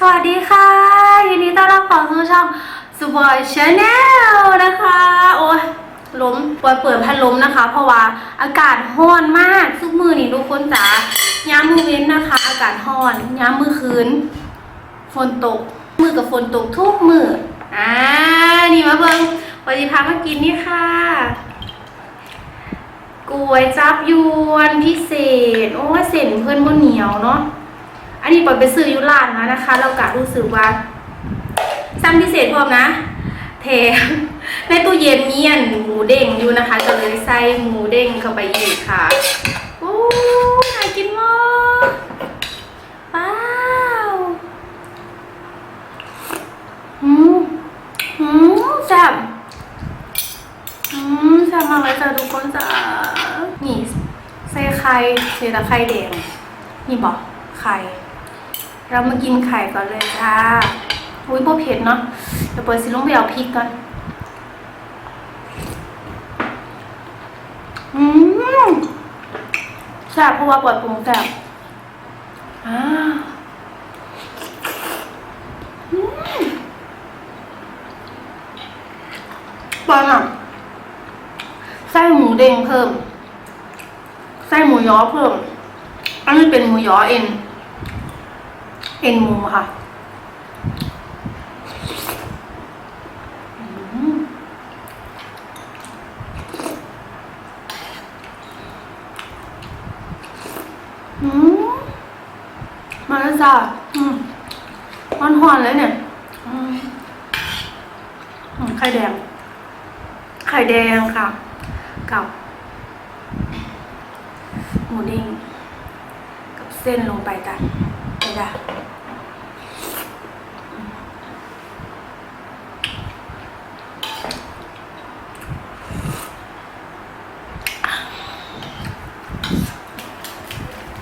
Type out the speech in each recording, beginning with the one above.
สวัสดีค่ะยินดีต้อนรับเข้าสู่ช่องสปอยชาแนลนะคะ โอ้ยล้มปล่อยเปิดพัดลมนะคะ เพราะว่าอากาศร้อนมากทุกมือนี่ทุกคนจ๋าย้ำมือเว้นนะคะ อากาศร้อนย้ำมือคืนฝนตก มือกับฝนตกทุกมืออ่านี่มาเบิ้งวันนี้พามากินนี่ค่ะกล้วยจับยวนพิเศษ โอ้ยเส้นเพื่อนบนเหนียวเนาะ อันนี้ปอยไปซื้ออยุร้านมานะคะ เรากะรู้สึกว่าซ้ำพิเศษพร้อมนะแถมในตู้เย็นมีอันหมูเด้งอยู่นะคะก็เลยใส่หมูเด้งเข้าไปอีกค่ะโอ้น่ากินมากว้าวอืมอืมแซ่บอืมแซ่บมากเลยจ้ะทุกคนจ้ะนี่ใส่ไข่ใส่ตะไคร้แดงนี่บอกไข่ เรามากินไข่ก่อนเลยค่ะอุ้ยพวกเผ็ดเนาะ เดี๋ยวเปิดสิลงไปเอาพริกก่อน อืมแซ่บเพราะว่าปล่อยปรุงแซ่บอ่าอืมปอนอะไส้หมูเด้งเพิ่ม ไส้หมูยอเพิ่ม อันนี้เป็นหมูยอเอ็น เอ็นหมูค่ะอืมมาแล้วจ้ะอืมมันหอนเลยเนี่ยอืมไข่แดง ไข่แดงค่ะ กับหมูเด้งกับเส้นลงไปกัน่ะ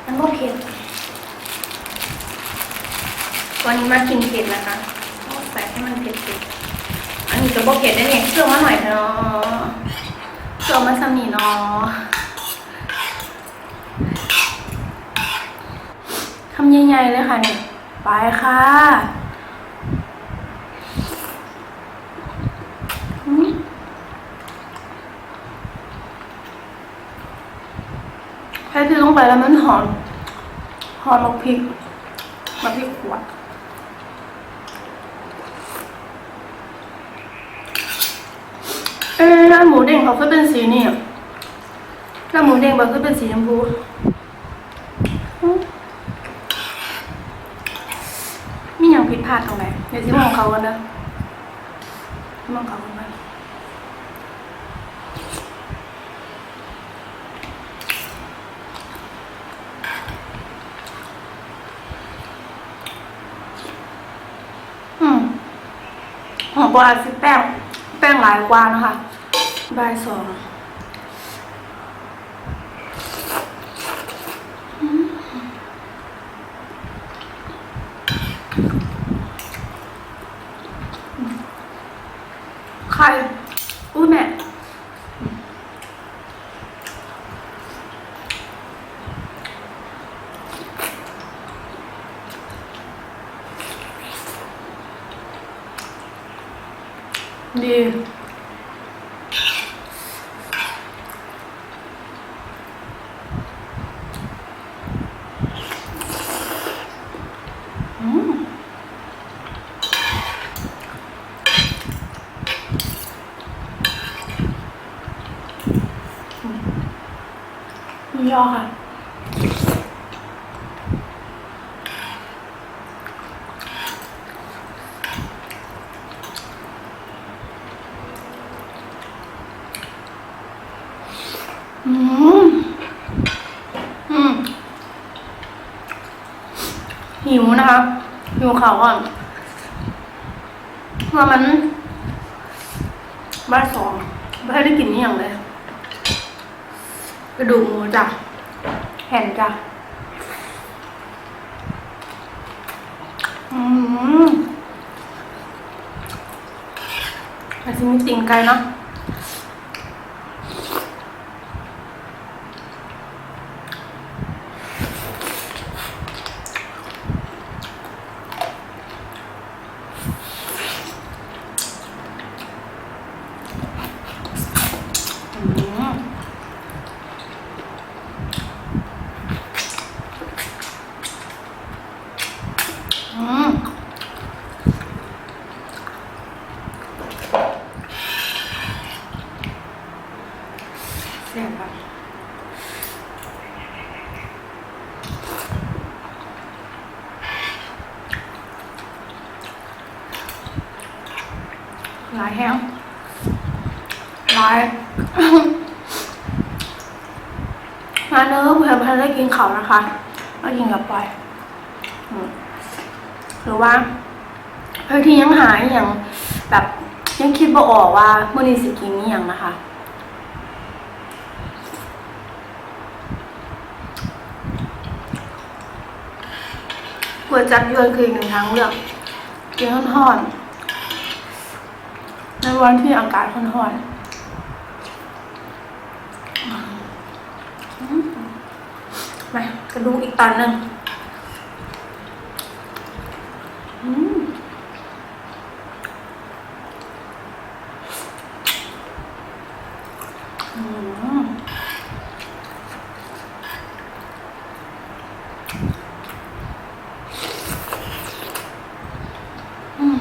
มันก็เผ็ดวันนี้มากินเผ็ดนะคะต้องใส่ให้มันเผ็ดๆอันนี้จะบอกเผ็ดได้เนี่ยเครื่องมาหน่อยเนาะเครื่องมาสมีเนาะำใหญ่ๆเลยค่ะเนี่ยไปค่ะแค่ที่ลงไปแล้วมันหอมหอมมะพริกมะพริกขวดเอ๊ะร้านหมูเด้งเขาก็เป็นสีนี่อะร้าหมูเด้งเขาก็เป็นสีชมพูอืม มีอย่างผิด พลาดตรงไหนเดี๋ยวที่มองเขากันนะที่มองเขากันนะอืมหอมกว่าสิแป้ง แป้งหลายกว่านะคะ ใบสอง ไข่อุ้ยแม่ ดี อืม มียอค่ะอืม อืม หิวนะคะหิวเขาอะว่ามันบ้านสองไม่ได้กินนี่อย่างเลย กระดูกหมูจ้ะแผ่นจ้ะอืมอาจจะมีติ่งไก่เนาะ อืม แซ่บปะหลายแห้งหลายมาเนื้อะเพื่อนเพื่อนได้กินเขาวนะคะมากินกับปอยหรือว่าเพื่อนที่ยังหาอย่างแบบยังคิดบ่ออกว่าเมื่อนี้สิกินนี่อย่างนะคะ ก๋วยจับยวนคืออีกหนึ่งทางเลือกกินร้อนๆในวันที่อากาศห้อนๆอืมมากระดูกอีกตอนหนึ่งอืมอืมอืม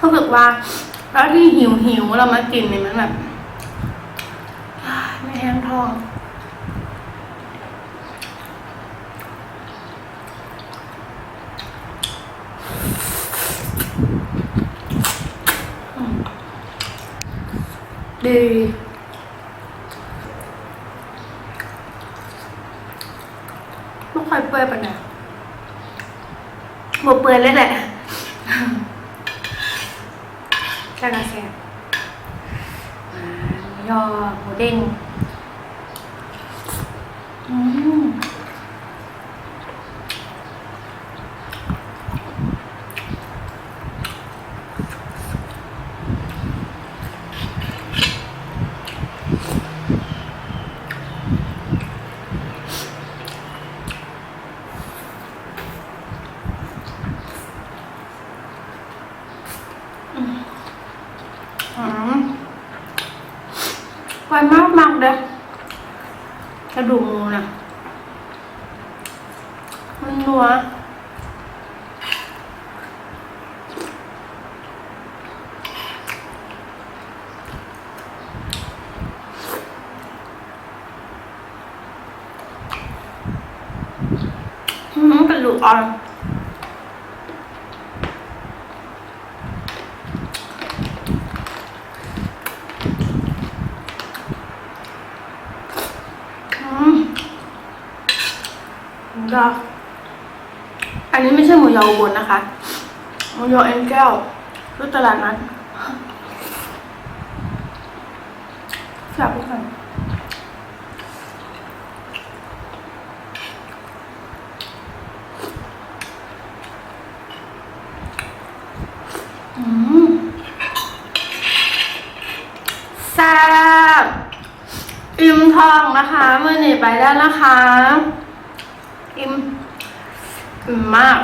รู้สึ กว่าแล้วที่หิวหิวเรามากินเนี่ยมันแบบไม่แห้งท้องดีไม่ค่อยเปื่อยปะเนี่ยหมดเปื่อยเลยแหละ แค่กระแสบอ่าหมูยอหมูเด้งอืมอืม ไวมากมากๆเลยกระดูกหมูนะมันนัวอืมกระดูกอ่อน อืม หมูยออันนี้ไม่ใช่หมูยออุบลนะคะหมูยอเอ็นแก้วที่ตลาดนั้นแซ่บทุกคนอืมแซ่บอิ่มทองนะคะเมื่อนี่ไปแล้วนะคะอิ่มอิ่ มมาก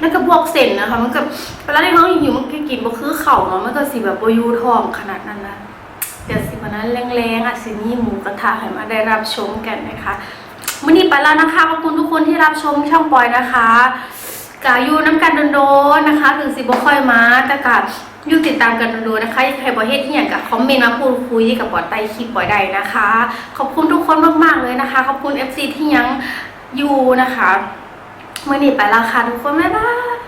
แล้วก็พวกเส้นนะคะ มันกับเวลาที่เขาหิวมันก็กินบ่คือเข่าวเนามันก็สิแบบบอยูทองขนาดนั้นนะเดี๋ยวสิวันนั้นแรงๆอะสินี่หมูกระทะให้มาได้รับชมกันนะคะมื่อนี้ไปแล้วนะคะ ขอบคุณทุกคนที่รับชมช่องปอยนะคะกาอยู่น้ำกันโดนๆนะคะ ถึงสิบ่ค่อยมาแต่กาอยู่ติดตามกันโดนๆนะคะให้บอเฮ็ดที่อย่างกับคอมเมนต์มาพูดคุยกับบอใต้คลิปบอยใดนะคะ ขอบคุณทุกคนมากๆเลยนะคะ ขอบคุณ FC ที่ยัง ยูนะคะ มื่อนี้ไปแล้วค่ะทุกคน บ๊ายบาย